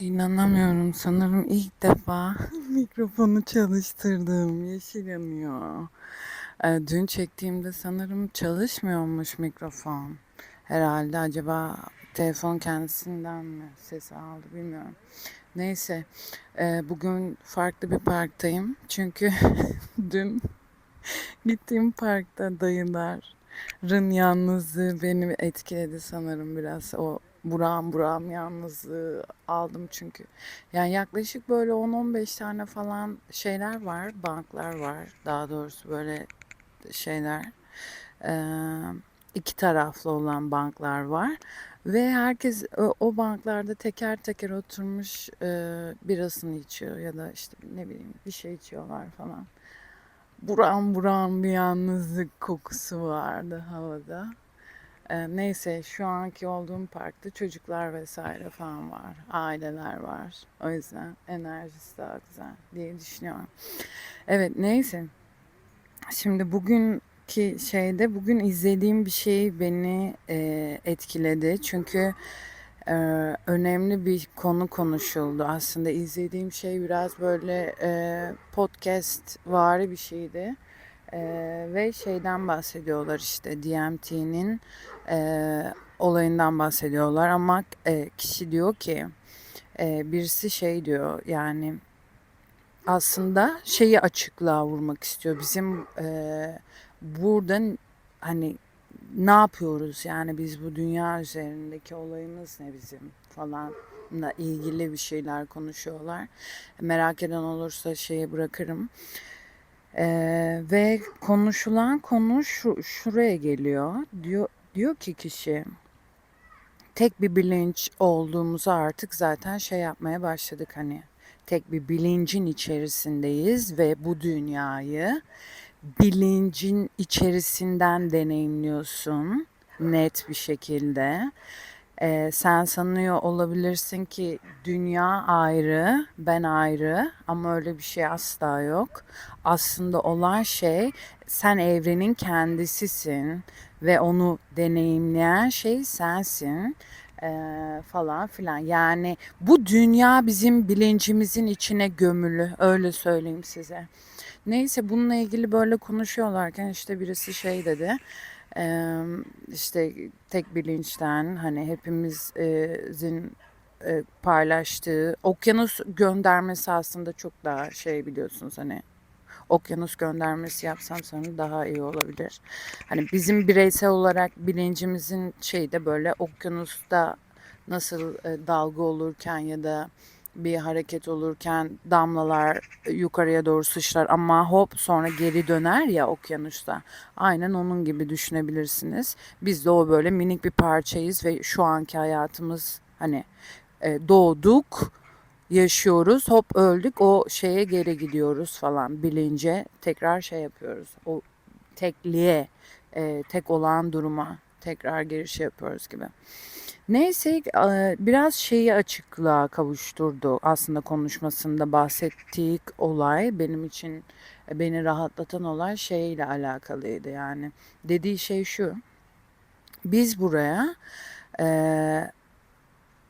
İnanamıyorum sanırım ilk defa mikrofonu çalıştırdım. Yeşil yanıyor. Ee, dün çektiğimde sanırım çalışmıyormuş mikrofon. Herhalde acaba telefon kendisinden mi ses aldı bilmiyorum. Neyse ee, bugün farklı bir parktayım. Çünkü dün gittiğim parkta dayıların yalnızlığı beni etkiledi sanırım biraz. O buram buram yalnızlığı aldım çünkü. Yani yaklaşık böyle 10-15 tane falan şeyler var, banklar var. Daha doğrusu böyle şeyler. Ee, iki taraflı olan banklar var. Ve herkes o, o banklarda teker teker oturmuş e, birasını içiyor ya da işte ne bileyim bir şey içiyorlar falan. Buram buram bir yalnızlık kokusu vardı havada. Neyse şu anki olduğum parkta çocuklar vesaire falan var. Aileler var. O yüzden enerjisi daha güzel diye düşünüyorum. Evet neyse. Şimdi bugünkü şeyde bugün izlediğim bir şey beni e, etkiledi. Çünkü e, önemli bir konu konuşuldu. Aslında izlediğim şey biraz böyle e, podcast vari bir şeydi. Ee, ve şeyden bahsediyorlar işte DMT'nin e, olayından bahsediyorlar ama e, kişi diyor ki e, birisi şey diyor yani aslında şeyi açıklığa vurmak istiyor bizim e, buradan hani ne yapıyoruz yani biz bu dünya üzerindeki olayımız ne bizim falan ilgili bir şeyler konuşuyorlar. Merak eden olursa şeye bırakırım. Ee, ve konuşulan konu şu, şuraya geliyor. Diyor, diyor ki kişi tek bir bilinç olduğumuzu artık zaten şey yapmaya başladık hani tek bir bilincin içerisindeyiz ve bu dünyayı bilincin içerisinden deneyimliyorsun net bir şekilde. Ee, sen sanıyor olabilirsin ki dünya ayrı, ben ayrı ama öyle bir şey asla yok. Aslında olan şey sen evrenin kendisisin ve onu deneyimleyen şey sensin ee, falan filan. Yani bu dünya bizim bilincimizin içine gömülü öyle söyleyeyim size. Neyse bununla ilgili böyle konuşuyorlarken işte birisi şey dedi işte tek bilinçten hani hepimizin paylaştığı okyanus göndermesi aslında çok daha şey biliyorsunuz hani okyanus göndermesi yapsam sanırım daha iyi olabilir. Hani bizim bireysel olarak bilincimizin şeyde böyle okyanusta nasıl dalga olurken ya da bir hareket olurken damlalar yukarıya doğru sıçrar ama hop sonra geri döner ya okyanusta. Aynen onun gibi düşünebilirsiniz. Biz de o böyle minik bir parçayız ve şu anki hayatımız hani e, doğduk, yaşıyoruz, hop öldük, o şeye geri gidiyoruz falan bilince tekrar şey yapıyoruz. O tekliğe, e, tek olan duruma tekrar giriş yapıyoruz gibi. Neyse biraz şeyi açıklığa kavuşturdu aslında konuşmasında bahsettiği olay. Benim için e, beni rahatlatan olay şeyle alakalıydı. Yani dediği şey şu biz buraya e,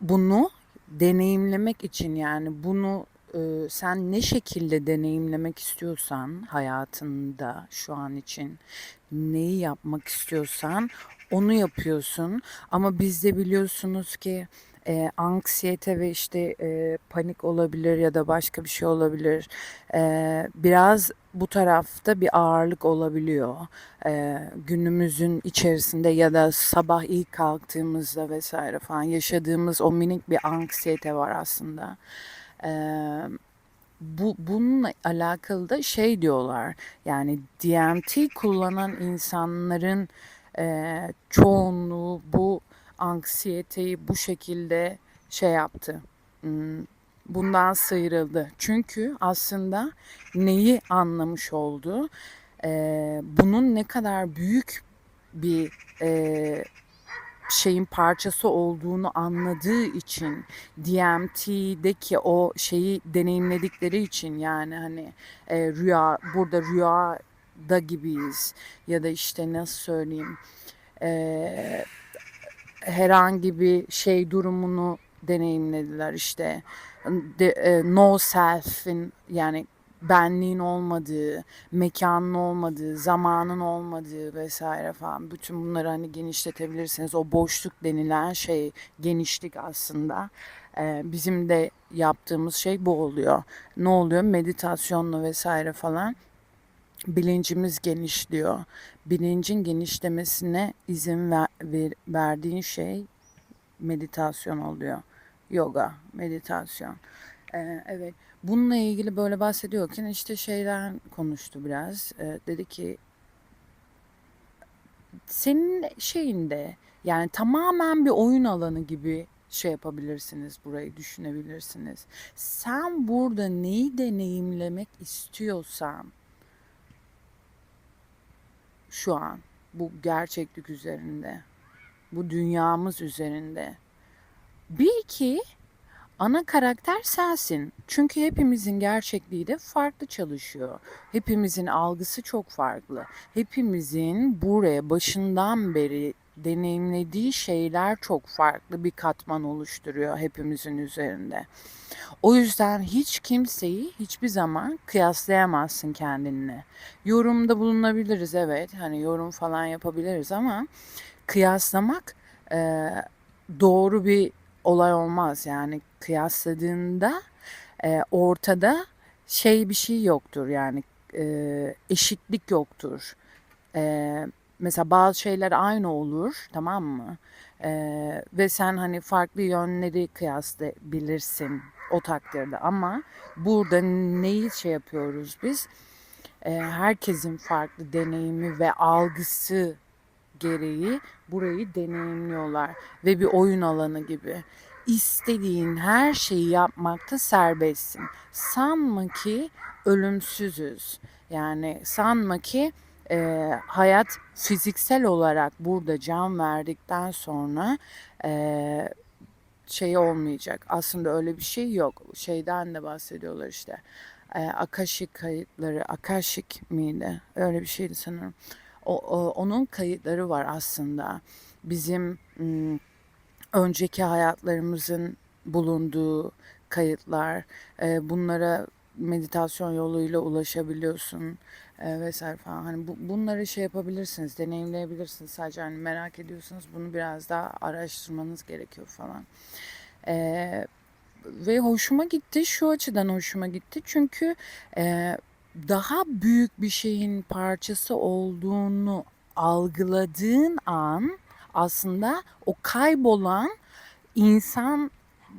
bunu deneyimlemek için yani bunu e, sen ne şekilde deneyimlemek istiyorsan hayatında şu an için neyi yapmak istiyorsan onu yapıyorsun. Ama bizde biliyorsunuz ki e, anksiyete ve işte e, panik olabilir ya da başka bir şey olabilir. E, biraz bu tarafta bir ağırlık olabiliyor. E, günümüzün içerisinde ya da sabah ilk kalktığımızda vesaire falan yaşadığımız o minik bir anksiyete var aslında. E, bu bununla alakalı da şey diyorlar. Yani DMT kullanan insanların e, çoğunluğu bu anksiyeteyi bu şekilde şey yaptı. Hmm, bundan sıyrıldı. Çünkü aslında neyi anlamış oldu? Bunun ne kadar büyük bir şeyin parçası olduğunu anladığı için DMT'deki o şeyi deneyimledikleri için yani hani e, rüya burada rüya da gibiyiz ya da işte nasıl söyleyeyim e, herhangi bir şey durumunu deneyimlediler işte de, e, no self'in yani benliğin olmadığı, mekanın olmadığı, zamanın olmadığı vesaire falan. Bütün bunları hani genişletebilirsiniz. O boşluk denilen şey genişlik aslında. Ee, bizim de yaptığımız şey bu oluyor. Ne oluyor? Meditasyonla vesaire falan bilincimiz genişliyor. Bilincin genişlemesine izin ver, ver, verdiğin şey meditasyon oluyor. Yoga, meditasyon. Ee, evet. Bununla ilgili böyle bahsediyorken işte şeyden konuştu biraz. Ee, dedi ki senin şeyinde yani tamamen bir oyun alanı gibi şey yapabilirsiniz burayı düşünebilirsiniz. Sen burada neyi deneyimlemek istiyorsan şu an bu gerçeklik üzerinde, bu dünyamız üzerinde bil ki ana karakter sensin. Çünkü hepimizin gerçekliği de farklı çalışıyor. Hepimizin algısı çok farklı. Hepimizin buraya başından beri deneyimlediği şeyler çok farklı bir katman oluşturuyor hepimizin üzerinde. O yüzden hiç kimseyi hiçbir zaman kıyaslayamazsın kendinle. Yorumda bulunabiliriz evet. Hani yorum falan yapabiliriz ama kıyaslamak e, doğru bir olay olmaz. Yani kıyasladığında e, ortada şey bir şey yoktur. Yani e, eşitlik yoktur. E, mesela bazı şeyler aynı olur tamam mı? E, ve sen hani farklı yönleri kıyaslayabilirsin o takdirde ama burada neyi şey yapıyoruz biz? E, herkesin farklı deneyimi ve algısı gereği burayı deneyimliyorlar ve bir oyun alanı gibi. İstediğin her şeyi yapmakta serbestsin. Sanma ki ölümsüzüz. Yani sanma ki e, hayat fiziksel olarak burada can verdikten sonra e, şey olmayacak. Aslında öyle bir şey yok. Şeyden de bahsediyorlar işte. E, Akashik kayıtları, Akashik miydi? Öyle bir şeydi sanırım. O, o, onun kayıtları var aslında. Bizim ım, önceki hayatlarımızın bulunduğu kayıtlar. E, bunlara meditasyon yoluyla ulaşabiliyorsun e, vesaire falan. Hani bu, bunları şey yapabilirsiniz, deneyimleyebilirsiniz. Sadece hani merak ediyorsanız bunu biraz daha araştırmanız gerekiyor falan. E, ve hoşuma gitti. Şu açıdan hoşuma gitti. Çünkü e, daha büyük bir şeyin parçası olduğunu algıladığın an aslında o kaybolan insan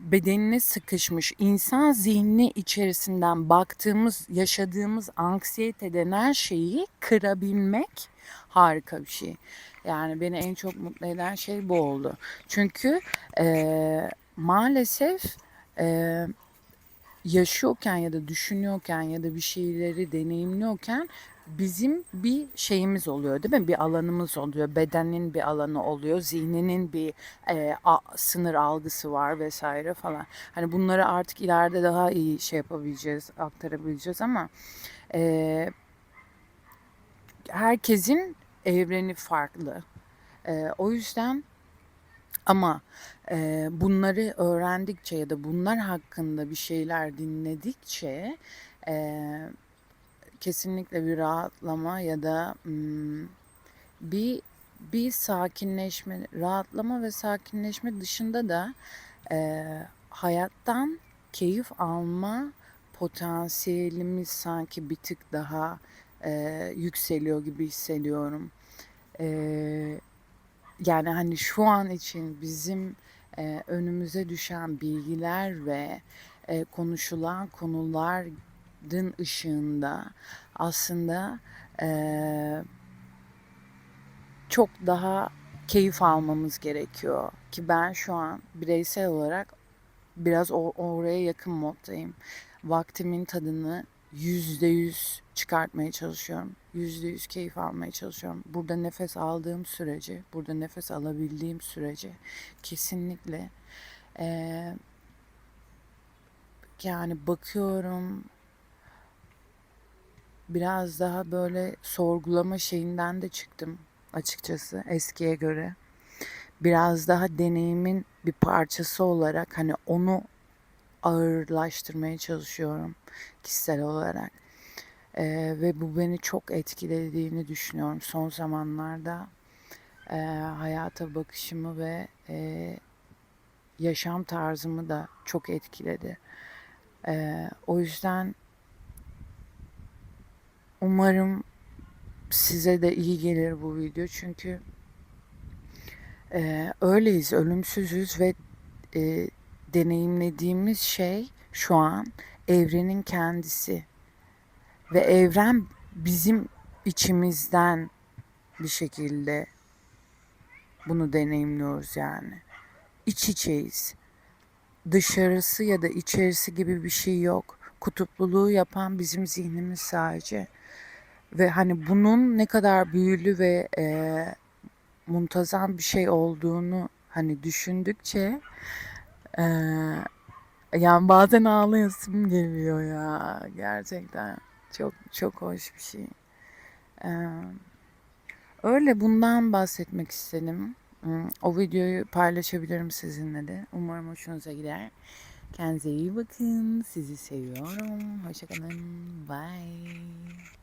bedenine sıkışmış insan zihni içerisinden baktığımız, yaşadığımız anksiyete denen şeyi kırabilmek harika bir şey. Yani beni en çok mutlu eden şey bu oldu. Çünkü e, maalesef e, yaşıyorken ya da düşünüyorken ya da bir şeyleri deneyimliyorken bizim bir şeyimiz oluyor değil mi? Bir alanımız oluyor. Bedenin bir alanı oluyor. Zihninin bir e, a, sınır algısı var vesaire falan. Hani bunları artık ileride daha iyi şey yapabileceğiz, aktarabileceğiz ama e, herkesin evreni farklı. E, o yüzden ama e, bunları öğrendikçe ya da bunlar hakkında bir şeyler dinledikçe e, kesinlikle bir rahatlama ya da bir bir sakinleşme, rahatlama ve sakinleşme dışında da e, hayattan keyif alma potansiyelimiz sanki bir tık daha e, yükseliyor gibi hissediyorum. E, yani hani şu an için bizim e, önümüze düşen bilgiler ve e, konuşulan konuların ışığında aslında e, çok daha keyif almamız gerekiyor ki ben şu an bireysel olarak biraz o, oraya yakın moddayım. Vaktimin tadını yüzde yüz çıkartmaya çalışıyorum. Yüzde yüz keyif almaya çalışıyorum. Burada nefes aldığım sürece, burada nefes alabildiğim sürece kesinlikle ee, yani bakıyorum biraz daha böyle sorgulama şeyinden de çıktım açıkçası eskiye göre. Biraz daha deneyimin bir parçası olarak hani onu ağırlaştırmaya çalışıyorum kişisel olarak. Ee, ve bu beni çok etkilediğini düşünüyorum son zamanlarda. Ee, hayata bakışımı ve e, yaşam tarzımı da çok etkiledi. Ee, o yüzden umarım size de iyi gelir bu video çünkü e, öyleyiz, ölümsüzüz ve e, deneyimlediğimiz şey şu an evrenin kendisi ve evren bizim içimizden bir şekilde bunu deneyimliyoruz yani. İç içeyiz. Dışarısı ya da içerisi gibi bir şey yok. Kutupluluğu yapan bizim zihnimiz sadece. Ve hani bunun ne kadar büyülü ve e, muntazam bir şey olduğunu hani düşündükçe e, yani bazen ağlayasım geliyor ya gerçekten çok çok hoş bir şey. E, öyle bundan bahsetmek istedim. Hmm, O videoyu paylaşabilirim sizinle de. Umarım hoşunuza gider. Kendinize iyi bakın. Sizi seviyorum. Hoşçakalın. Bye.